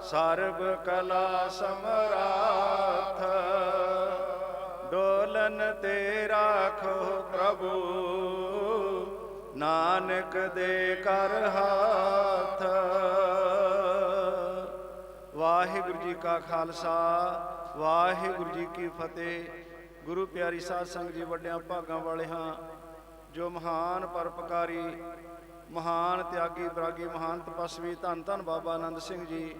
ਸਰਬ ਕਲਾ ਸਮਰਾਥ। ਡੋਲਨ ਤੇ ਰਾਖੋ ਪ੍ਰਭੂ, ਨਾਨਕ ਦੇ ਕਰ ਹਾਥ। ਵਾਹਿਗੁਰੂ ਜੀ ਕਾ ਖਾਲਸਾ, ਵਾਹਿਗੁਰੂ ਜੀ ਕੀ ਫਤਿਹ। ਗੁਰੂ ਪਿਆਰੀ ਸਾਧ ਸੰਗਤ ਜੀ ਵੱਡਿਆਂ ਭਾਗਾਂ ਵਾਲੇ ਹਾਂ, ਜੋ ਮਹਾਨ ਪਰਪਕਾਰੀ ਮਹਾਨ ਤਿਆਗੀ ਬਰਾਗੀ ਮਹਾਨ ਤਪਸਵੀ ਧੰਨ ਧੰਨ ਬਾਬਾ ਆਨੰਦ ਸਿੰਘ ਜੀ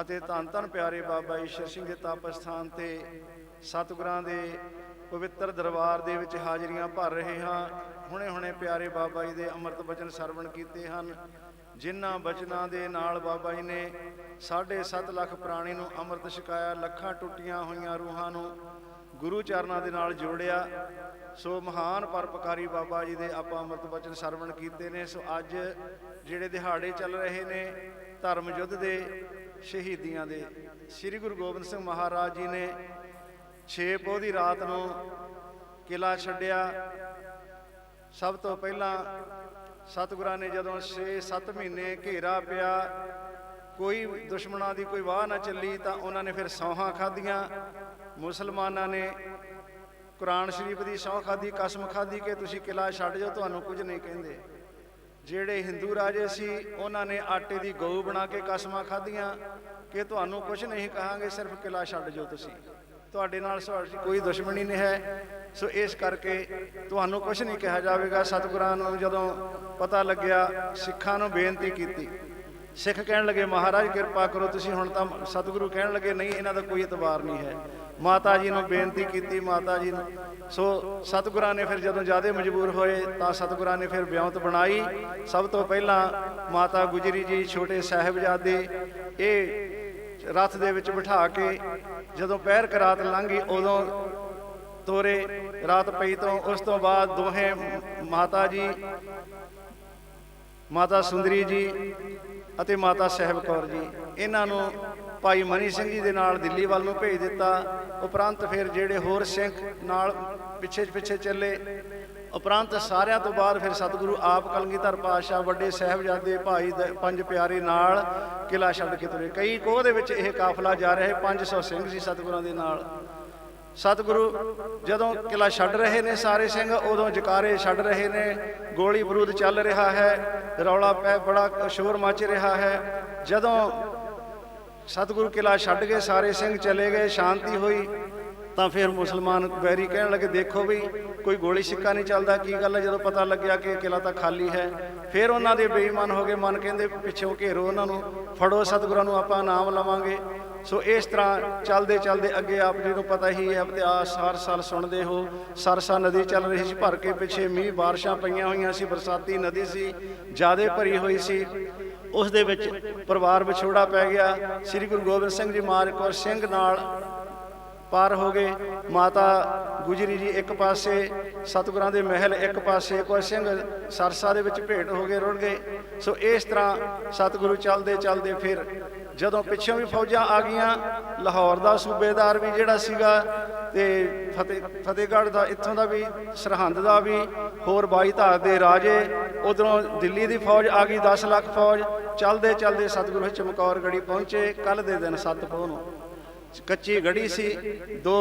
ਅਤੇ ਧੰਨ ਧੰਨ ਪਿਆਰੇ ਬਾਬਾ ਈਸ਼ਰ ਸਿੰਘ ਦੇ ਤਪ ਸਥਾਨ ਤੇ ਸਤਿਗੁਰਾਂ ਦੇ ਪਵਿੱਤਰ ਦਰਬਾਰ ਦੇ ਵਿੱਚ ਹਾਜ਼ਰੀਆਂ ਭਰ ਰਹੇ ਹਾਂ। ਹੁਣੇ ਹੁਣੇ ਪਿਆਰੇ ਬਾਬਾ ਜੀ ਦੇ ਅੰਮ੍ਰਿਤ ਬਚਨ ਸਰਵਣ ਕੀਤੇ ਹਨ। ਜਿਨ੍ਹਾਂ ਬਚਨਾਂ ਦੇ ਨਾਲ ਬਾਬਾ ਜੀ ਨੇ 7.5 ਲੱਖ ਪ੍ਰਾਣੀ ਨੂੰ ਅੰਮ੍ਰਿਤ ਛਕਾਇਆ, ਲੱਖਾਂ ਟੁੱਟੀਆਂ ਹੋਈਆਂ ਰੂਹਾਂ ਨੂੰ ਗੁਰੂ ਚਰਨਾਂ ਦੇ ਨਾਲ ਜੋੜਿਆ। ਸੋ ਮਹਾਨ ਪਰਪਕਾਰੀ ਬਾਬਾ ਜੀ ਦੇ ਆਪਾਂ ਅੰਮ੍ਰਿਤ ਵਚਨ ਸਰਵਣ ਕੀਤੇ ਨੇ। ਸੋ ਅੱਜ ਜਿਹੜੇ ਦਿਹਾੜੇ ਚੱਲ ਰਹੇ ਨੇ ਧਰਮ ਯੁੱਧ ਦੇ ਸ਼ਹੀਦੀਆਂ ਦੇ, ਸ੍ਰੀ ਗੁਰੂ ਗੋਬਿੰਦ ਸਿੰਘ ਮਹਾਰਾਜ ਜੀ ਨੇ 6 ਪੋਹ ਦੀ ਰਾਤ ਨੂੰ ਕਿਲਾ ਛੱਡਿਆ। ਸਭ ਤੋਂ ਪਹਿਲਾਂ ਸਤਿਗੁਰਾਂ ਨੇ ਜਦੋਂ 6-7 ਮਹੀਨੇ ਘੇਰਾ ਪਿਆ, ਕੋਈ ਦੁਸ਼ਮਣਾਂ ਦੀ ਕੋਈ ਵਾਹ ਨਾ ਚੱਲੀ ਤਾਂ ਉਹਨਾਂ ਨੇ ਫਿਰ ਸੌਹਾਂ ਖਾਧੀਆਂ। ਮੁਸਲਮਾਨਾਂ ਨੇ ਕੁਰਾਨ ਸ਼ਰੀਫ ਦੀ ਸਹੁੰ ਖਾਦੀ ਕਸਮ ਖਾਦੀ ਕਿ ਤੁਸੀਂ ਕਿਲਾ ਛੱਡ ਜਾਓ, ਤੁਹਾਨੂੰ ਕੁਝ ਨਹੀਂ ਕਹਿੰਦੇ। ਜਿਹੜੇ ਹਿੰਦੂ ਰਾਜੇ ਸੀ, ਉਹਨਾਂ ਨੇ ਆਟੇ ਦੀ ਗਊ ਬਣਾ ਕੇ ਕਸਮਾਂ ਖਾਧੀਆਂ ਕਿ ਤੁਹਾਨੂੰ ਕੁਝ ਨਹੀਂ ਕਹਾਂਗੇ, ਸਿਰਫ ਕਿਲਾ ਛੱਡ ਜਾਓ ਤੁਸੀਂ। ਤੁਹਾਡੇ ਨਾਲ ਸਾਡੀ ਕੋਈ ਦੁਸ਼ਮਣੀ ਨਹੀਂ ਹੈ। ਸੋ ਇਸ ਕਰਕੇ ਤੁਹਾਨੂੰ ਕੁਝ ਨਹੀਂ ਕਿਹਾ ਜਾਵੇਗਾ। ਸਤਿਗੁਰਾਂ ਨੂੰ ਜਦੋਂ ਪਤਾ ਲੱਗਿਆ, ਸਿੱਖਾਂ ਨੂੰ ਬੇਨਤੀ ਕੀਤੀ। ਸਿੱਖ ਕਹਿਣ ਲੱਗੇ, ਮਹਾਰਾਜ, ਕਿਰਪਾ ਕਰੋ, ਤੁਸੀਂ ਹੁਣ ਤਾਂ ਸਤਿਗੁਰੂ ਕਹਿਣ ਲੱਗੇ, ਨਹੀਂ, ਇਹਨਾਂ ਦਾ ਕੋਈ ਇਤਬਾਰ ਨਹੀਂ ਹੈ। ਮਾਤਾ ਜੀ ਨੂੰ ਬੇਨਤੀ ਕੀਤੀ ਮਾਤਾ ਜੀ ਨੂੰ। ਸੋ ਸਤਿਗੁਰਾਂ ਨੇ ਫਿਰ ਜਦੋਂ ਜ਼ਿਆਦਾ ਮਜਬੂਰ ਹੋਏ ਤਾਂ ਸਤਿਗੁਰਾਂ ਨੇ ਫਿਰ ਬਿਆੰਤ ਬਣਾਈ। ਸਭ ਤੋਂ ਪਹਿਲਾਂ ਮਾਤਾ ਗੁਜਰੀ ਜੀ, ਛੋਟੇ ਸਾਹਿਬਜ਼ਾਦੇ, ਇਹ ਰਥ ਦੇ ਵਿੱਚ ਬਿਠਾ ਕੇ ਜਦੋਂ ਪਹਿਰ ਕਰਾਤ ਲੰਘੀ, ਉਦੋਂ ਤੋਰੇ ਰਾਤ ਪਈ ਤੋਂ, ਉਸ ਤੋਂ ਬਾਅਦ ਦੋਹੇ ਮਾਤਾ ਜੀ, ਮਾਤਾ ਸੁੰਦਰੀ ਜੀ ਅਤੇ ਮਾਤਾ ਸਾਹਿਬ ਕੌਰ ਜੀ, ਇਹਨਾਂ ਨੂੰ ਭਾਈ ਮਨੀ ਸਿੰਘ ਜੀ ਦੇ ਨਾਲ ਦਿੱਲੀ ਵੱਲ ਨੂੰ ਭੇਜ ਦਿੱਤਾ। ਉਪਰੰਤ ਫਿਰ ਜਿਹੜੇ ਹੋਰ ਸਿੰਘ ਨਾਲ ਪਿੱਛੇ ਪਿੱਛੇ ਚੱਲੇ। ਉਪਰੰਤ ਸਾਰਿਆਂ ਤੋਂ ਬਾਅਦ ਫਿਰ ਸਤਿਗੁਰੂ ਆਪ ਕਲਗੀਧਰ ਪਾਤਸ਼ਾਹ, ਵੱਡੇ ਸਾਹਿਬਜ਼ਾਦੇ ਭਾਈ ਦ- ਪੰਜ ਪਿਆਰੇ ਨਾਲ ਕਿਲਾ ਛੱਡ ਕੇ ਤੁਰੇ। ਕਈ ਕੋਹ ਦੇ ਵਿੱਚ ਇਹ ਕਾਫਲਾ ਜਾ ਰਿਹਾ ਹੈ 500 ਸਿੰਘ ਸੀ ਸਤਿਗੁਰਾਂ ਦੇ ਨਾਲ। ਸਤਿਗੁਰੂ ਜਦੋਂ ਕਿਲਾ ਛੱਡ ਰਹੇ ਨੇ ਸਾਰੇ ਸਿੰਘ, ਉਦੋਂ ਜਕਾਰੇ ਛੱਡ ਰਹੇ ਨੇ। ਗੋਲੀ ਬਰੂਦ ਚੱਲ ਰਿਹਾ ਹੈ, ਰੌਲਾ ਪੈ, ਬੜਾ ਸ਼ੋਰ ਮਚ ਰਿਹਾ ਹੈ। ਜਦੋਂ ਸਤਿਗੁਰੂ ਕਿਲਾ ਛੱਡ ਗਏ, ਸਾਰੇ ਸਿੰਘ ਚਲੇ ਗਏ, ਸ਼ਾਂਤੀ ਹੋਈ। ਤਾਂ ਫਿਰ ਮੁਸਲਮਾਨ ਵੈਰੀ ਕਹਿਣ ਲੱਗੇ, ਦੇਖੋ ਵੀ ਕੋਈ ਗੋਲੀ ਸਿੱਕਾ ਨਹੀਂ ਚੱਲਦਾ, ਕੀ ਗੱਲ ਹੈ? ਜਦੋਂ ਪਤਾ ਲੱਗਿਆ ਕਿ ਕਿਲਾ ਤਾਂ ਖਾਲੀ ਹੈ, ਫਿਰ ਉਹਨਾਂ ਦੇ ਬੇਈਮਾਨ ਹੋ ਗਏ, ਮਨ ਕਹਿੰਦੇ ਪਿੱਛੋਂ ਘੇਰੋ ਉਹਨਾਂ ਨੂੰ, ਫੜੋ ਸਤਿਗੁਰਾਂ ਨੂੰ, ਆਪਾਂ ਨਾਮ ਲਵਾਂਗੇ। ਸੋ ਇਸ ਤਰ੍ਹਾਂ ਚੱਲਦੇ ਚੱਲਦੇ ਅੱਗੇ ਆਪ ਜੀ ਨੂੰ ਪਤਾ ਹੀ ਹੈ ਇਤਿਹਾਸ ਹਰ ਸਾਲ ਸੁਣਦੇ ਹੋ, ਸਰਸਾ ਨਦੀ ਚੱਲ ਰਹੀ ਸੀ, ਭਰ ਕੇ ਪਿੱਛੇ ਮੀਂਹ, ਬਾਰਿਸ਼ਾਂ ਪਈਆਂ ਹੋਈਆਂ ਸੀ, ਬਰਸਾਤੀ ਨਦੀ ਸੀ, ਜਿਆਦੇ ਭਰੀ ਹੋਈ ਸੀ। ਉਸ ਦੇ ਵਿੱਚ ਪਰਿਵਾਰ ਵਿਛੋੜਾ ਪੈ ਗਿਆ। ਸ੍ਰੀ ਗੁਰੂ ਗੋਬਿੰਦ ਸਿੰਘ ਜੀ ਮਾਰਕੌਰ ਸਿੰਘ ਨਾਲ ਪਾਰ ਹੋ ਗਏ। ਮਾਤਾ ਗੁਜਰੀ ਜੀ ਇੱਕ ਪਾਸੇ, ਸਤਿਗੁਰਾਂ ਦੇ ਮਹਿਲ ਇੱਕ ਪਾਸੇ ਕੋਈ ਸਿੰਘ ਸਰਸਾ ਦੇ ਵਿੱਚ ਭੇਟ ਹੋ ਗਏ ਰੁੜ ਗਏ। ਸੋ ਇਸ ਤਰ੍ਹਾਂ ਸਤਿਗੁਰੂ ਚੱਲਦੇ ਚੱਲਦੇ ਫਿਰ ਜਦੋਂ ਪਿੱਛੋਂ ਵੀ ਫੌਜਾਂ ਆ ਗਈਆਂ, ਲਾਹੌਰ ਦਾ ਸੂਬੇਦਾਰ ਵੀ ਜਿਹੜਾ ਸੀਗਾ ਤੇ ਫਤਿਹ, ਫਤਿਹਗੜ੍ਹ ਦਾ, ਇੱਥੋਂ ਦਾ ਵੀ, ਸਰਹੰਦ ਦਾ ਵੀ, ਹੋਰ ਬਾਈ ਧਾਰ ਦੇ ਰਾਜੇ, ਉਧਰੋਂ ਦਿੱਲੀ ਦੀ ਫੌਜ ਆ ਗਈ 10 ਲੱਖ ਫੌਜ, ਚੱਲਦੇ ਚੱਲਦੇ ਸਤਿਗੁਰੂ ਚਮਕੌਰ ਗੜੀ ਪਹੁੰਚੇ ਕੱਲ ਦੇ ਦਿਨ ਸੱਤ ਪੋਹ ਨੂੰ। ਕੱਚੀ ਗੜੀ ਸੀ, ਦੋ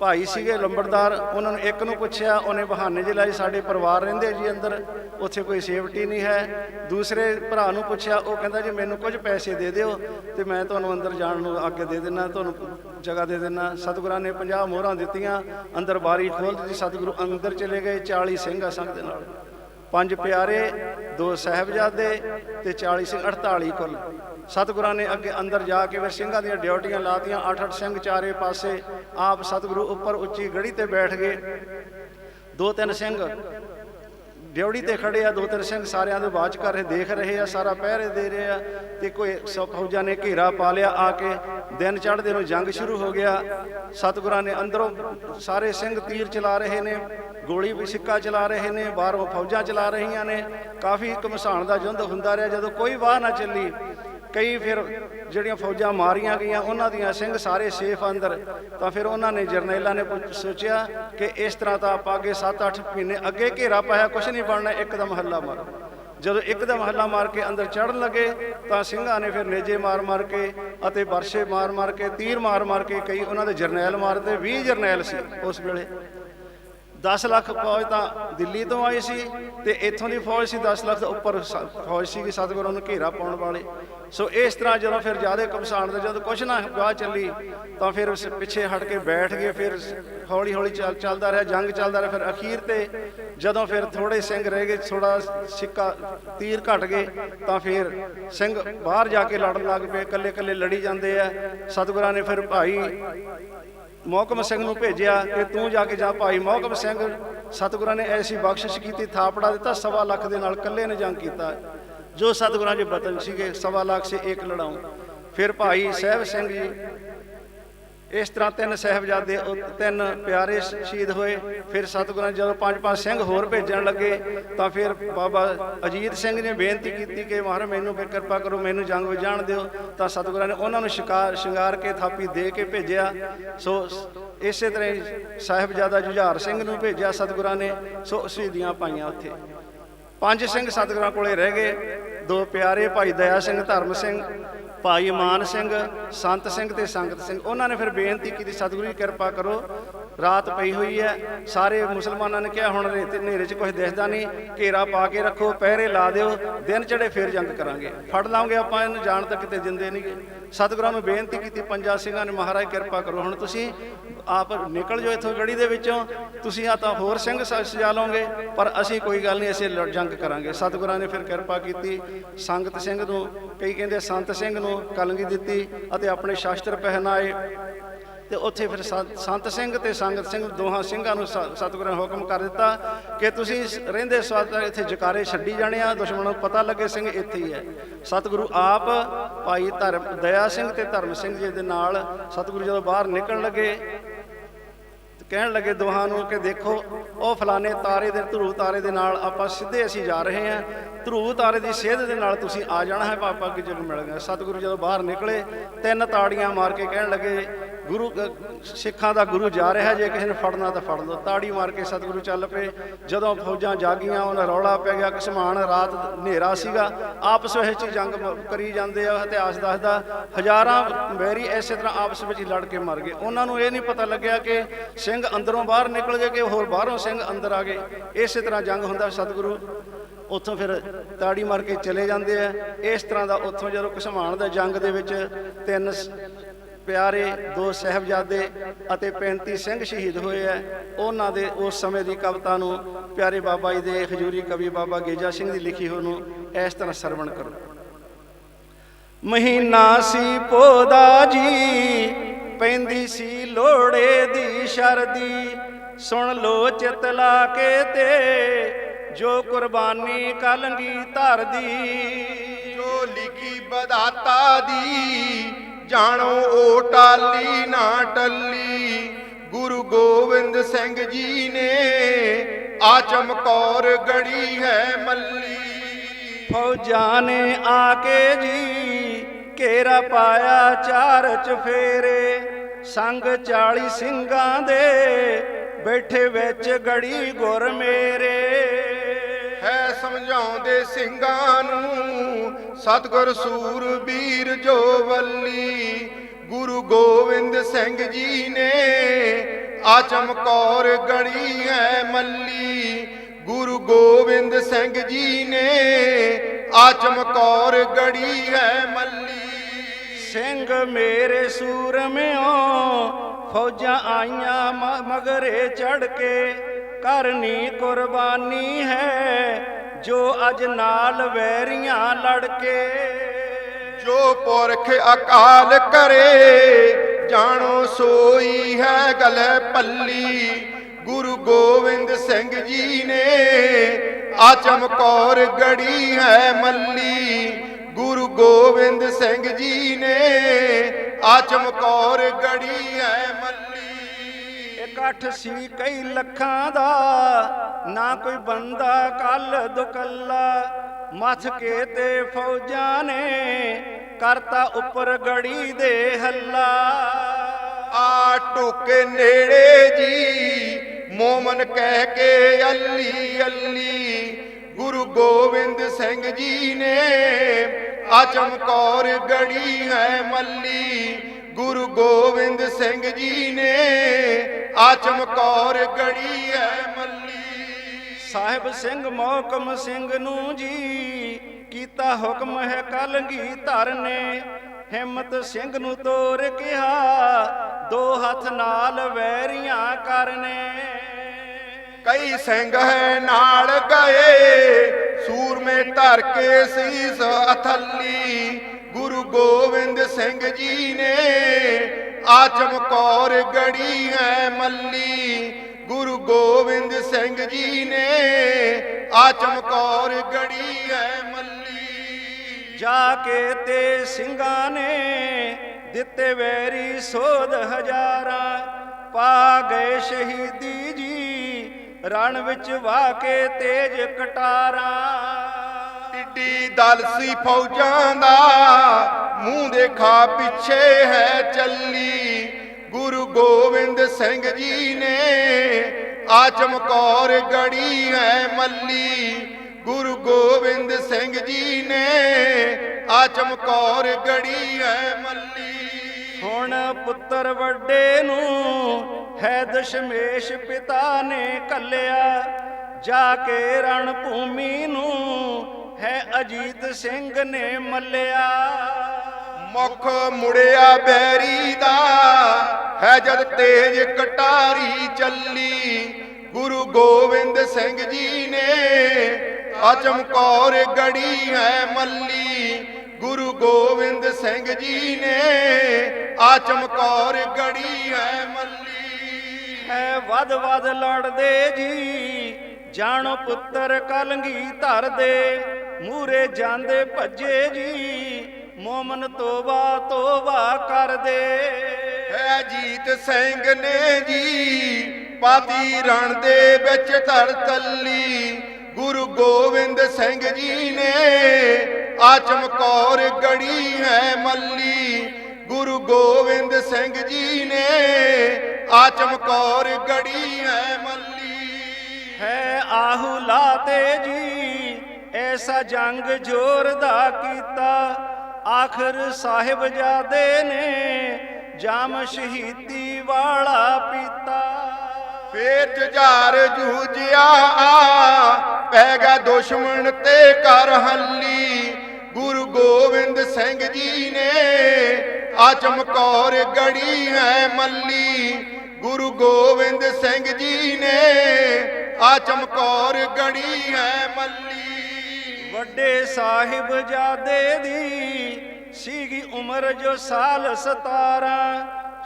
ਭਾਈ ਸੀਗੇ ਲੰਬੜਦਾਰ, ਉਹਨਾਂ ਨੂੰ ਇੱਕ ਨੂੰ ਪੁੱਛਿਆ, ਉਹਨੇ ਬਹਾਨੇ ਜਿਹੇ ਲਾਏ, ਸਾਡੇ ਪਰਿਵਾਰ ਰਹਿੰਦੇ ਜੀ ਅੰਦਰ, ਉੱਥੇ ਕੋਈ ਸੇਫਟੀ ਨਹੀਂ ਹੈ। ਦੂਸਰੇ ਭਰਾ ਨੂੰ ਪੁੱਛਿਆ, ਉਹ ਕਹਿੰਦਾ ਜੀ ਮੈਨੂੰ ਕੁਝ ਪੈਸੇ ਦੇ ਦਿਓ ਤੇ ਮੈਂ ਤੁਹਾਨੂੰ ਅੰਦਰ ਜਾਣ ਨੂੰ ਅੱਗੇ ਦੇ ਦੇਣਾ ਤੁਹਾਨੂੰ ਜਗ੍ਹਾ ਦੇ ਦੇਣਾ ਸਤਿਗੁਰਾਂ ਨੇ 50 ਮੋਹਰਾਂ ਦਿੱਤੀਆਂ, ਅੰਦਰ ਬਾਰੀ ਖੋਲ ਦਿੱਤੀ, ਸਤਿਗੁਰੂ ਅੰਦਰ ਚਲੇ ਗਏ 40 ਸਿੰਘ ਆ ਸੰਗ ਦੇ ਨਾਲ। ਪੰਜ ਪਿਆਰੇ, ਦੋ ਸਾਹਿਬਜ਼ਾਦੇ ਤੇ 40 ਸਿੰਘ 48 ਕੁੱਲ। ਸਤਿਗੁਰਾਂ ਨੇ ਅੱਗੇ ਅੰਦਰ ਜਾ ਕੇ ਫਿਰ ਸਿੰਘਾਂ ਦੀਆਂ ਡਿਊਟੀਆਂ ਲਾਤੀਆਂ 8-8 ਸਿੰਘ ਚਾਰੇ ਪਾਸੇ ਆਪ ਸਤਿਗੁਰੂ ਉੱਪਰ ਉੱਚੀ ਗੜੀ ਤੇ ਬੈਠ ਗਏ। ਦੋ ਤਿੰਨ ਸਿੰਘ ਡਿਉੜੀ ਤੇ ਖੜੇ ਆ, ਦੋ ਤਿੰਨ ਸਿੰਘ ਸਾਰਿਆਂ ਦੇ ਬਾਜ਼ ਕਰ ਰਹੇ ਦੇਖ ਰਹੇ ਆ, ਸਾਰਾ ਪਹਿਰੇ ਦੇ ਰਹੇ ਆ ਤੇ ਕੋਈ ਸੌ ਫੌਜਾਂ ਨੇ ਘੇਰਾ ਪਾ ਲਿਆ ਆ ਕੇ ਦਿਨ ਚੜ੍ਹਦੇ ਨੂੰ ਜੰਗ ਸ਼ੁਰੂ ਹੋ ਗਿਆ। ਸਤਿਗੁਰਾਂ ਨੇ ਅੰਦਰੋਂ ਸਾਰੇ ਸਿੰਘ ਤੀਰ ਚਲਾ ਰਹੇ ਨੇ, ਗੋਲੀ ਵੀ ਸਿੱਕਾ ਚਲਾ ਰਹੇ ਨੇ, ਬਾਹਰੋਂ ਫੌਜਾਂ ਚਲਾ ਰਹੀਆਂ ਨੇ। ਕਾਫੀ ਘਮਸਾਣ ਦਾ ਜੁੰਦ ਹੁੰਦਾ ਰਿਹਾ, ਜਦੋਂ ਕੋਈ ਵਾਹ ਨਾ ਚੱਲੀ ਕਈ ਫਿਰ ਜਿਹੜੀਆਂ ਫੌਜਾਂ ਮਾਰੀਆਂ ਗਈਆਂ, ਉਹਨਾਂ ਦੀਆਂ ਸਿੰਘ ਸਾਰੇ ਸੇਫ ਅੰਦਰ। ਤਾਂ ਫਿਰ ਉਹਨਾਂ ਨੇ ਜਰਨੈਲਾਂ ਨੇ ਪੁੱਛ- ਸੋਚਿਆ ਕਿ ਇਸ ਤਰ੍ਹਾਂ ਤਾਂ ਆਪਾਂ ਅੱਗੇ 7-8 ਮਹੀਨੇ ਅੱਗੇ ਘੇਰਾ ਪਾਇਆ ਕੁਝ ਨਹੀਂ ਬਣਨਾ ਇੱਕਦਮ ਹੱਲਾ ਮਾਰੋ। ਜਦੋਂ ਇੱਕ ਹੱਲਾ ਮਾਰ ਕੇ ਅੰਦਰ ਚੜਨ ਲੱਗੇ, ਤਾਂ ਸਿੰਘਾਂ ਨੇ ਫਿਰ ਨੇਜੇ ਮਾਰ ਮਾਰ ਕੇ ਅਤੇ ਵਰਸ਼ੇ ਮਾਰ ਮਾਰ ਕੇ, ਤੀਰ ਮਾਰ ਮਾਰ ਕੇ ਕਈ ਉਹਨਾਂ ਦੇ ਜਰਨੈਲ ਮਾਰਦੇ 20 ਜਰਨੈਲ ਸੀ ਉਸ ਵੇਲੇ। 10 ਲੱਖ ਫੌਜ ਤਾਂ ਦਿੱਲੀ ਤੋਂ ਆਈ ਸੀ ਤੇ ਇੱਥੋਂ ਦੀ ਫੌਜ ਸੀ 10 ਲੱਖ ਤੋਂ ਉੱਪਰ ਸ- ਫੌਜ ਸੀ ਕਿ ਸਤਿਗੁਰਾਂ ਨੂੰ ਘੇਰਾ ਪਾਉਣ ਵਾਲੇ। ਸੋ ਇਸ ਤਰ੍ਹਾਂ ਜਦੋਂ ਫਿਰ ਜ਼ਿਆਦਾ ਕਮਸਾਨ ਦੇ ਜਦੋਂ ਕੁਛ ਨਾ ਗਾਹ ਚੱਲੀ, ਤਾਂ ਫਿਰ ਉਸ ਪਿੱਛੇ ਹਟ ਕੇ ਬੈਠ ਗਏ, ਫਿਰ ਹੌਲੀ ਹੌਲੀ ਚੱਲ, ਚੱਲਦਾ ਰਿਹਾ, ਜੰਗ ਚੱਲਦਾ ਰਿਹਾ। ਫਿਰ ਅਖੀਰ ਤੇ ਜਦੋਂ ਫਿਰ ਥੋੜੇ ਸਿੰਘ ਰਹਿ ਗਏ ਥੋੜਾ ਸਿੱਕਾ ਤੀਰ ਘਟ ਗਏ, ਤਾਂ ਫਿਰ ਸਿੰਘ ਬਾਹਰ ਜਾ ਕੇ ਲੜਨ ਲੱਗ ਪਏ ਇਕੱਲੇ ਇਕੱਲੇ ਲੜੀ ਜਾਂਦੇ ਆ। ਸਤਿਗੁਰਾਂ ਨੇ ਫਿਰ ਭਾਈ ਮੋਹਕਮ ਸਿੰਘ ਨੂੰ ਭੇਜਿਆ ਕਿ ਤੂੰ ਜਾ ਕੇ ਜਾ ਭਾਈ। ਮੋਹਕਮ ਸਿੰਘ ਸਤਿਗੁਰਾਂ ਨੇ ਐਸੀ ਬਖਸ਼ਿਸ਼ ਕੀਤੀ, ਥਾਪੜਾ ਦਿੱਤਾ, ਸਵਾ ਲੱਖ ਦੇ ਨਾਲ ਇਕੱਲੇ ਨੇ ਜੰਗ ਕੀਤਾ। ਜੋ ਸਤਿਗੁਰਾਂ ਦੇ ਬਤਨ ਸੀਗੇ, ਸਵਾ ਲੱਖ ਸੇ ਇੱਕ ਲੜਾਉ। ਫਿਰ ਭਾਈ ਸਾਹਿਬ ਸਿੰਘ ਜੀ ਇਸ ਤਰ੍ਹਾਂ ਤਿੰਨ ਸਾਹਿਬਜ਼ਾਦੇ ਤਿੰਨ ਪਿਆਰੇ ਸ਼ਹੀਦ ਹੋਏ। ਫਿਰ ਸਤਿਗੁਰਾਂ ਨੇ ਜਦੋਂ ਪੰਜ ਪੰਜ ਸਿੰਘ ਹੋਰ ਭੇਜਣ ਲੱਗੇ, ਤਾਂ ਫਿਰ ਬਾਬਾ ਅਜੀਤ ਸਿੰਘ ਨੇ ਬੇਨਤੀ ਕੀਤੀ ਕਿ ਮਹਾਰਾਜ, ਮੈਨੂੰ ਫਿਰ ਕਿਰਪਾ ਕਰੋ, ਮੈਨੂੰ ਜੰਗ ਵਿੱਚ ਜਾਣ ਦਿਓ। ਤਾਂ ਸਤਿਗੁਰਾਂ ਨੇ ਉਹਨਾਂ ਨੂੰ ਸ਼ਿਕਾਰ ਸ਼ਿੰਗਾਰ ਕੇ ਥਾਪੀ ਦੇ ਕੇ ਭੇਜਿਆ। ਸੋ ਇਸੇ ਤਰ੍ਹਾਂ ਹੀ ਸਾਹਿਬਜ਼ਾਦਾ ਜੁਝਾਰ ਸਿੰਘ ਨੂੰ ਭੇਜਿਆ ਸਤਿਗੁਰਾਂ ਨੇ। ਸੋ ਸ਼ਹੀਦੀਆਂ ਪਾਈਆਂ ਉੱਥੇ। ਪੰਜ ਸਿੰਘ ਸਤਿਗੁਰਾਂ ਕੋਲੇ ਰਹਿ ਗਏ। ਦੋ ਪਿਆਰੇ ਭਾਈ ਦਇਆ ਸਿੰਘ, ਧਰਮ ਸਿੰਘ ਭਾਈ ਮਾਨ ਸਿੰਘ, ਸੰਤ ਸਿੰਘ ਤੇ ਸੰਗਤ ਸਿੰਘ, ਉਹਨਾਂ ਨੇ ਫਿਰ ਬੇਨਤੀ ਕੀਤੀ, ਸਤਿਗੁਰੂ ਜੀ ਕਿਰਪਾ ਕਰੋ ਰਾਤ ਪਈ ਹੋਈ ਹੈ। ਸਾਰੇ ਮੁਸਲਮਾਨਾਂ ਨੇ ਕਿਹਾ, ਹੁਣ ਰੇਤੇ ਹਨੇਰੇ 'ਚ ਕੁਝ ਦਿਸਦਾ ਨਹੀਂ। ਘੇਰਾ ਪਾ ਕੇ ਰੱਖੋ, ਪਹਿਰੇ ਲਾ ਦਿਓ, ਦਿਨ ਚੜੇ ਫੇਰ ਜੰਗ ਕਰਾਂਗੇ। ਫੜ ਲਾਂਗੇ ਆਪਾਂ, ਇਹਨੂੰ ਜਾਣ ਤੱਕ ਕਿਤੇ ਜਿੰਦੇ ਨਹੀਂਗੇ ਸਤਿਗੁਰਾਂ ਨੂੰ ਬੇਨਤੀ ਕੀਤੀ, ਪੰਜਾ ਸਿੰਘਾਂ ਨੇ, ਮਹਾਰਾਜ ਕਿਰਪਾ ਕਰੋ, ਹੁਣ ਤੁਸੀਂ ਆਪ ਨਿਕਲ ਜਾਓ ਇੱਥੋਂ ਗੜੀ ਦੇ ਵਿੱਚੋਂ। ਤੁਸੀਂ ਆ ਤਾਂ ਹੋਰ ਸਿੰਘ ਸ- ਸਜਾ ਲਓਗੇ, ਪਰ ਅਸੀਂ ਕੋਈ ਗੱਲ ਨਹੀਂ, ਅਸੀਂ ਲੜ- ਜੰਗ ਕਰਾਂਗੇ। ਸਤਿਗੁਰਾਂ ਨੇ ਫਿਰ ਕਿਰਪਾ ਕੀਤੀ, ਸੰਗਤ ਸਿੰਘ ਨੂੰ, ਕਈ ਕਹਿੰਦੇ ਸੰਤ ਸਿੰਘ ਨੂੰ ਕਲਗੀ ਦਿੱਤੀ ਅਤੇ ਆਪਣੇ ਸ਼ਾਸਤਰ ਪਹਿਨਾਏ। ਤੇ ਉੱਥੇ ਫਿਰ ਸੰਤ ਸੰਤ ਸਿੰਘ ਤੇ ਸੰਗਤ ਸਿੰਘ ਦੋਹਾਂ ਸਿੰਘਾਂ ਨੂੰ ਸ- ਸਤਿਗੁਰਾਂ ਨੇ ਹੁਕਮ ਕਰ ਦਿੱਤਾ ਕਿ ਤੁਸੀਂ ਰਹਿੰਦੇ ਸਵਾਦ ਇੱਥੇ ਜਕਾਰੇ ਛੱਡੀ ਜਾਣੇ ਆ, ਦੁਸ਼ਮਣਾਂ ਨੂੰ ਪਤਾ ਲੱਗੇ ਸਿੰਘ ਇੱਥੇ ਹੀ ਹੈ। ਸਤਿਗੁਰੂ ਆਪ ਭਾਈ ਧਰਮ ਦਇਆ ਸਿੰਘ ਤੇ ਧਰਮ ਸਿੰਘ ਜੀ ਦੇ ਨਾਲ ਸਤਿਗੁਰੂ ਜਦੋਂ ਬਾਹਰ ਨਿਕਲਣ ਲੱਗੇ ਕਹਿਣ ਲੱਗੇ ਦੋਹਾਂ ਨੂੰ ਕਿ ਦੇਖੋ, ਉਹ ਫਲਾਣੇ ਤਾਰੇ ਦੇ ਧਰੂ ਤਾਰੇ ਦੇ ਨਾਲ ਆਪਾਂ ਸਿੱਧੇ ਅਸੀਂ ਜਾ ਰਹੇ ਹਾਂ। ਧਰੂ ਤਾਰੇ ਦੀ ਸੇਧ ਦੇ ਨਾਲ ਤੁਸੀਂ ਆ ਜਾਣਾ ਹੈ ਪਾਪਾ ਕੀ ਜਗ ਮਿਲ ਗਿਆ ਸਤਿਗੁਰੂ ਜਦੋਂ ਬਾਹਰ ਨਿਕਲੇ, ਤਿੰਨ ਤਾੜੀਆਂ ਮਾਰ ਕੇ ਕਹਿਣ ਲੱਗੇ ਗੁਰੂ ਸਿੱਖਾਂ ਦਾ ਗੁਰੂ ਜਾ ਰਿਹਾ, ਜੇ ਕਿਸੇ ਨੇ ਫੜਨਾ ਤਾਂ ਫੜ ਲਓ। ਤਾੜੀ ਮਾਰ ਕੇ ਸਤਿਗੁਰੂ ਚੱਲ ਪਏ। ਜਦੋਂ ਫੌਜਾਂ ਜਾਗੀਆਂ, ਉਹਨਾਂ ਰੌਲਾ ਪੈ ਗਿਆ। ਕਿਸਮਾਨ ਰਾਤ ਹਨੇਰਾ ਸੀਗਾ। ਆਪਸ ਵਿੱਚ ਜੰਗ ਕਰੀ ਜਾਂਦੇ ਆ, ਇਤਿਹਾਸ ਦੱਸਦਾ। ਹਜ਼ਾਰਾਂ ਵੈਰੀ ਐਸੇ ਤਰ੍ਹਾਂ ਆਪਸ ਵਿੱਚ ਲੜ ਕੇ ਮਰ ਗਏ। ਉਹਨਾਂ ਨੂੰ ਇਹ ਨਹੀਂ ਪਤਾ ਲੱਗਿਆ ਕਿ ਸਿੰਘ ਅੰਦਰੋਂ ਬਾਹਰ ਨਿਕਲ ਗਏ ਕਿ ਹੋਰ ਬਾਹਰੋਂ ਸਿੰਘ ਅੰਦਰ ਆ ਗਏ। ਇਸੇ ਤਰ੍ਹਾਂ ਜੰਗ ਹੁੰਦਾ ਸਤਿਗੁਰੂ। ਉੱਥੋਂ ਫਿਰ ਤਾੜੀ ਮਾਰ ਕੇ ਚਲੇ ਜਾਂਦੇ ਆ। ਇਸ ਤਰ੍ਹਾਂ ਦਾ ਉੱਥੋਂ ਜਦੋਂ ਘਸਮਾਨ ਦਾ ਜੰਗ ਦੇ ਵਿੱਚ ਤਿੰਨ ਸ- ਪਿਆਰੇ ਦੋ ਸਹਿਬਜ਼ਾਦੇ ਅਤੇ 35 ਸਿੰਘ ਸ਼ਹੀਦ ਹੋਏ ਆ। ਉਹਨਾਂ ਦੇ ਉਸ ਸਮੇਂ ਦੀ ਕਵਿਤਾ ਨੂੰ ਪਿਆਰੇ ਬਾਬਾ ਜੀ ਦੇ ਹਜੂਰੀ ਕਵੀ ਬਾਬਾ ਗੇਜਾ ਸਿੰਘ ਦੀ ਲਿਖੀ ਹੋਈ ਨੂੰ ਇਸ ਤਰ੍ਹਾਂ ਸਰਵਣ ਕਰੋ। ਮਹੀਨਾ ਸੀ ਪੋਦਾ ਜੀ, ਪੈਂਦੀ ਸੀ ਲੋੜੇ ਦੀ ਸ਼ਰਦੀ। ਸੁਣ ਲੋ ਚਿਤ ਲਾ ਕੇ ਤੇ, ਜੋ ਕੁਰਬਾਨੀ ਕਲੰਗੀ ਧਰਦੀ। ਜੋ ਲਿਖੀ ਬਦਾਤਾ ਦੀ ਜਾਣੋ ਓ ਟਾਲੀ ਨਾ ਟੱਲੀ ਗੁਰੂ ਗੋਬਿੰਦ ਸਿੰਘ ਜੀ ਨੇ ਆ ਚਮਕੌਰ ਗੜੀ ਹੈ ਮੱਲੀ। ਫੌਜਾਂ ਨੇ ਆ ਕੇ ਜੀ ਘੇਰਾ ਪਾਇਆ ਚਾਰ ਚਫੇਰੇ ਸੰਗ 40 ਸਿੰਘਾਂ ਦੇ ਬੈਠੇ ਵਿੱਚ ਗੜੀ ਗੁਰ ਮੇਰੇ। ਹੈ ਸਮਝਾਉਂਦੇ ਸਿੰਘਾਂ ਨੂੰ ਸਤਗੁਰ ਸੂਰਬੀਰ ਜੋ ਵੱਲੀ, ਗੁਰੂ ਗੋਬਿੰਦ ਸਿੰਘ ਜੀ ਨੇ ਆਚਮ ਕੌਰ ਗੜੀ ਹੈ ਮੱਲੀ, ਗੁਰੂ ਗੋਬਿੰਦ ਸਿੰਘ ਜੀ ਨੇ ਆਚਮ ਕੌਰ ਗੜੀ ਹੈ ਮੱਲੀ। ਸਿੰਘ ਮੇਰੇ ਸੂਰਮਿਓ ਫੌਜਾਂ ਆਈਆਂ ਮਗਰੇ ਚੜ ਕੇ ਕਰਨੀ ਕੁਰਬਾਨੀ ਹੈ ਜੋ ਅਜ ਨਾਲ ਵੈਰੀਆਂ ਲੜ ਕੇ ਜੋ ਪੁਰਖ ਅਕਾਲ ਕਰੇ, ਜਾਣੋ ਸੋਈ ਹੈ ਗਲੇ ਪੱਲੀ। ਗੁਰੂ ਗੋਬਿੰਦ ਸਿੰਘ ਜੀ ਨੇ ਆਚਮ ਕੌਰ ਗੜੀ ਹੈ ਮੱਲੀ। ਗੁਰੂ ਗੋਬਿੰਦ ਸਿੰਘ ਜੀ ਨੇ ਆਚਮ ਕੌਰ ਗੜੀ ਹੈ ਮੱਲੀ। ਇਕੱਠ ਸੀ ਕਈ ਲੱਖਾਂ ਦਾ, ਨਾ ਕੋਈ ਬੰਦਾ ਕੱਲ ਦੁਕੱਲਾ। ਮੱਥ ਕੇ ਤੇ ਫੌਜਾਂ ਨੇ ਕਰਤਾ ਉੱਪਰ ਗੜੀ ਦੇ ਹੱਲਾ। ਆ ਟੁਕੇ ਨੇੜੇ ਜੀ, ਮੋਮਨ ਕਹਿ ਕੇ ਅੱਲੀ ਅੱਲੀ। ਗੁਰੂ ਗੋਬਿੰਦ ਸਿੰਘ ਜੀ ਨੇ ਆ ਚਮਕੌਰ ਗੜੀ ਹੈ ਮੱਲੀ। ਗੁਰੂ ਗੋਬਿੰਦ ਸਿੰਘ ਜੀ ਨੇ ਆ ਚਮਕੌਰ ਗੜੀ ਹੈ ਮੱਲੀ। ਸਾਹਿਬ ਸਿੰਘ ਮੋਹਕਮ ਸਿੰਘ ਨੂੰ ਜੀ ਕੀਤਾ ਹੁਕਮ ਹੈ ਕਲਗੀ ਧਰਨੇ। ਹਿੰਮਤ ਸਿੰਘ ਨੂੰ ਤੋਰ ਕਿਹਾ ਦੋ ਹੱਥ ਨਾਲ ਵੈਰੀਆਂ ਕਰਨੇ। ਕਈ ਸਿੰਘ ਹੈ ਨਾਲ ਗਏ ਸੂਰਮੇ ਧਰ ਕੇ ਸੀਸ ਅਥੱਲੀ। ਗੁਰੂ ਗੋਬਿੰਦ ਸਿੰਘ ਜੀ ਨੇ ਆ ਚਮਕੌਰ ਗੜੀ ਹੈ ਮੱਲੀ। ਗੁਰੂ ਗੋਬਿੰਦ ਸਿੰਘ ਜੀ ਨੇ ਆ ਚਮਕੌਰ ਗੜੀ ਹੈ ਮੱਲੀ। ਜਾ ਕੇ ਤੇ ਸਿੰਘਾਂ ਨੇ ਦਿੱਤੇ ਵੈਰੀ ਸੋਧ ਹਜ਼ਾਰਾਂ। ਪਾ ਗਏ ਸ਼ਹੀਦੀ ਜੀ, ਰਣ ਵਿੱਚ ਵਾਹ ਕੇ ਤੇਜ ਕਟਾਰਾਂ। ਟਿੱਡੀ ਦਲ ਸੀ ਫੌਜਾਂ ਦਾ, ਮੂੰਹ ਦੇਖਾ ਪਿੱਛੇ ਹੈ ਚੱਲੀ। ਗੁਰੂ ਗੋਬਿੰਦ ਸਿੰਘ ਜੀ ਨੇ ਆ ਚਮਕੌਰ ਗੜੀ ਹੈ ਮੱਲੀ। ਗੁਰੂ ਗੋਬਿੰਦ ਸਿੰਘ ਜੀ ਨੇ ਆ ਚਮਕੌਰ ਗੜੀ ਹੈ ਮੱਲੀ। ਹੁਣ ਪੁੱਤਰ ਵੱਡੇ ਨੂੰ ਹੈ ਦਸ਼ਮੇਸ਼ ਪਿਤਾ ਨੇ ਕੱਲਿਆ ਜਾ ਕੇ ਰਣ ਭੂਮੀ ਨੂੰ ਹੈ ਅਜੀਤ ਸਿੰਘ ਨੇ ਮੱਲਿਆ। ਮੁਖ ਮੁੜਿਆ ਬੈਰੀ ਦਾ ਹੈ ਜਦ ਤੇਜ ਕਟਾਰੀ ਚੱਲੀ। ਗੁਰੂ ਗੋਬਿੰਦ ਸਿੰਘ ਜੀ ਨੇ ਅਚਮਕੌਰ ਗੜੀ ਹੈ ਮੱਲੀ। ਗੁਰੂ ਗੋਬਿੰਦ ਸਿੰਘ ਜੀ ਨੇ ਅਚਮਕੌਰ ਗੜੀ ਹੈ ਮੱਲੀ। ਹੈ ਵਦ ਵਦ ਲੜਦੇ ਜੀ ਜਾਣੋ ਪੁੱਤਰ ਕਲੰਗੀ ਧਰਦੇ। ਮੂਰੇ ਜਾਂਦੇ ਭੱਜੇ ਜੀ ਮੋਮਨ ਤੋਬਾ ਤੋਬਾ ਕਰਦੇ। ਹੈ ਜੀਤ ਸਿੰਘ ਨੇ ਜੀ ਪਾਤੀ ਰਣ ਦੇ ਵਿੱਚ ਧਰ ਤੱਲੀ ਗੁਰੂ ਗੋਬਿੰਦ ਸਿੰਘ ਜੀ ਨੇ ਆ ਚਮਕੌਰ ਗੜੀ ਹੈ ਮੱਲੀ। ਗੁਰੂ ਗੋਬਿੰਦ ਸਿੰਘ ਜੀ ਨੇ ਆ ਚਮਕੌਰ ਗੜੀ ਹੈ ਮੱਲੀ। ਹੈ ਆਹੂ ਲਾਤੇ ਜੀ ਐਸਾ ਜੰਗ ਜੋਰ ਦਾ ਕੀਤਾ। ਆਖਰ ਸਾਹਿਬ ਜਾਦੇ ਨੇ ਜਾਮ ਸ਼ਹੀਦੀ ਵਾਲਾ ਪੀਤਾ। ਫੇਰ ਜੁਝਾਰ ਜੂਝਿਆ, ਪੈ ਗਿਆ ਦੁਸ਼ਮਣ ਤੇ ਕਰ ਹੱਲੀ। ਗੁਰੂ ਗੋਬਿੰਦ ਸਿੰਘ ਜੀ ਨੇ ਆਚਮ ਕੌਰ ਗੜੀ ਹੈ ਮੱਲੀ। ਗੁਰੂ ਗੋਬਿੰਦ ਸਿੰਘ ਜੀ ਨੇ ਆ ਚਮਕੌਰ ਗੜੀ ਹੈ ਮੱਲੀ। ਵੱਡੇ ਸਾਹਿਬ ਜਾਦੇ ਦੀ ਸੀਗੀ ਉਮਰ ਜੋ ਸਾਲ 17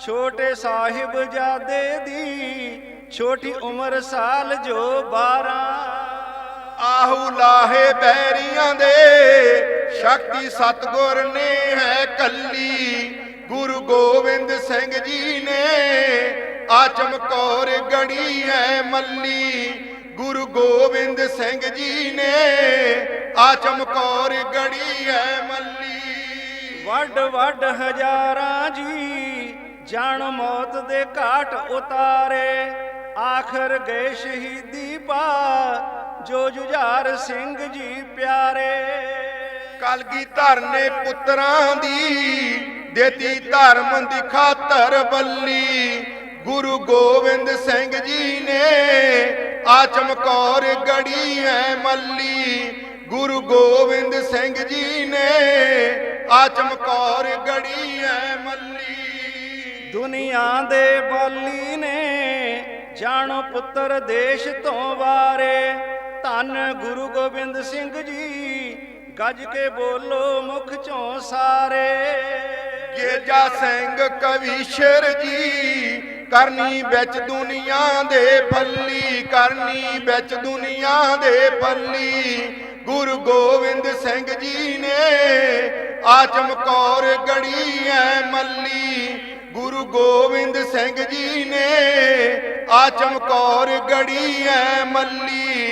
ਛੋਟੇ ਸਾਹਿਬ ਜਾਦੇ ਦੀ ਛੋਟੀ ਉਮਰ ਸਾਲ ਜੋ 12 ਆਹੂ ਲਾਹੇ ਬੈਰੀਆਂ ਦੇ ਸ਼ਕਤੀ ਸਤਗੁਰ ਨੇ ਹੈ ਕੱਲੀ। ਗੁਰੂ ਗੋਬਿੰਦ ਸਿੰਘ ਜੀ ਨੇ ਆਚਮ ਕੌਰ ਗੜੀ ਹੈ ਮੱਲੀ। ਗੁਰੂ ਗੋਬਿੰਦ ਸਿੰਘ ਜੀ ਨੇ ਆ ਚਮਕੌਰ ਗੜੀ ਹੈ ਮੱਲੀ। ਵੱਡ ਵੱਡ ਹਜ਼ਾਰਾਂ ਜੀ ਜਾਣ ਮੌਤ ਦੇ ਘਾਟ ਉਤਾਰੇ। ਆਖਰ ਗਏ ਸ਼ਹੀਦੀ ਪਾ ਜੋ ਜੁਝਾਰ ਸਿੰਘ ਜੀ ਪਿਆਰੇ। ਕਲਗੀ ਧਰਨੇ ਪੁੱਤਰਾਂ ਦੀ ਦੇਤੀ ਧਰਮ ਦੀ ਖਾਤਰ ਬੱਲੀ। ਗੁਰੂ ਗੋਬਿੰਦ ਸਿੰਘ ਜੀ ਨੇ ਆ ਚਮਕੌਰ ਗੜੀ ਹੈ ਮੱਲੀ ਗੁਰੂ ਗੋਬਿੰਦ ਸਿੰਘ ਜੀ ਨੇ ਆ ਚਮਕੌਰ ਗੜੀ ਹੈ ਮੱਲੀ। ਦੁਨੀਆ ਦੇ ਬਾਲੀ ਨੇ ਜਾਣੋ ਪੁੱਤਰ ਦੇਸ਼ ਤੋਂ ਵਾਰੇ ਧੰਨ ਗੁਰੂ ਗੋਬਿੰਦ ਸਿੰਘ ਜੀ ਗੱਜ ਕੇ ਬੋਲੋ ਮੁਖ ਚੋਂ ਸਾਰੇ। ਗੇਜਾ ਸਿੰਘ ਕਵੀਸ਼ਰ ਜੀ ਕਰਨੀ ਵਿੱਚ ਦੁਨੀਆ ਦੇ ਪੱਲੀ ਕਰਨੀ ਵਿੱਚ ਦੁਨੀਆ ਦੇ ਪੱਲੀ ਗੁਰੂ ਗੋਬਿੰਦ ਸਿੰਘ ਜੀ ਨੇ ਆਚਮ ਕੌਰ ਗੜੀ ਐ ਮੱਲੀ। ਗੁਰੂ ਗੋਬਿੰਦ ਸਿੰਘ ਜੀ ਨੇ ਆਚਮ ਕੌਰ ਗੜੀ ਐ ਮੱਲੀ।